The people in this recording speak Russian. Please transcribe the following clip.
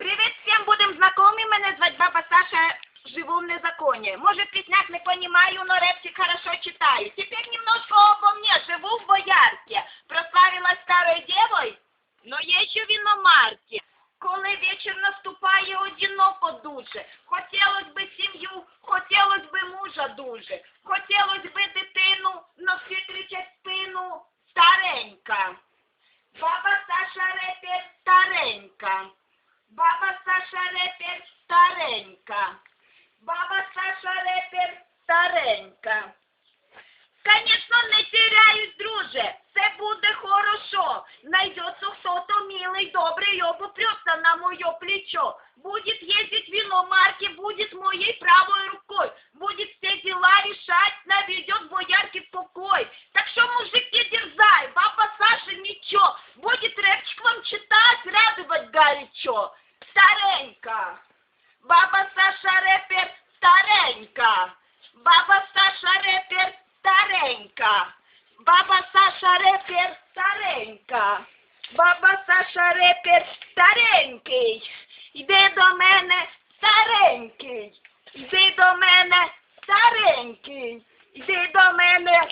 Привіт всім, будемо знайомі. Мене звати баба Саша, живу в незаконі. Може, пісняк не понимаю, но репчик хорошо читаю. Теперь немножко обо мне, живу в боях. Езжу в. Коли вечір наступає одиноко дуже, хотілось би сім'ю, хотілось би мужа дуже, хотілось би дитину, но всі кричать в спину старенька. Баба Саша репер старенька. Баба Саша репер старенька. Баба Саша репер старенька. Конечно, не теряюсь, друже, все буде хорошо. Найдется кто-то милый, добрый, и обопрется на мое плечо. Будет ездить в иномарке, будет моей правой рукой. Будет все дела решать, наведет боярки покой. Так что, мужики, дерзай, баба Саша ничего. Будет рэпчик вам читать, радовать горячо. Старенька. Баба Саша рэпер старенька. Баба Саша рэпер старенька. Баба Саша репер старенька. Баба Саша репер старенький. Йди до мене старенький. Йди до мене старенький. Йди до мене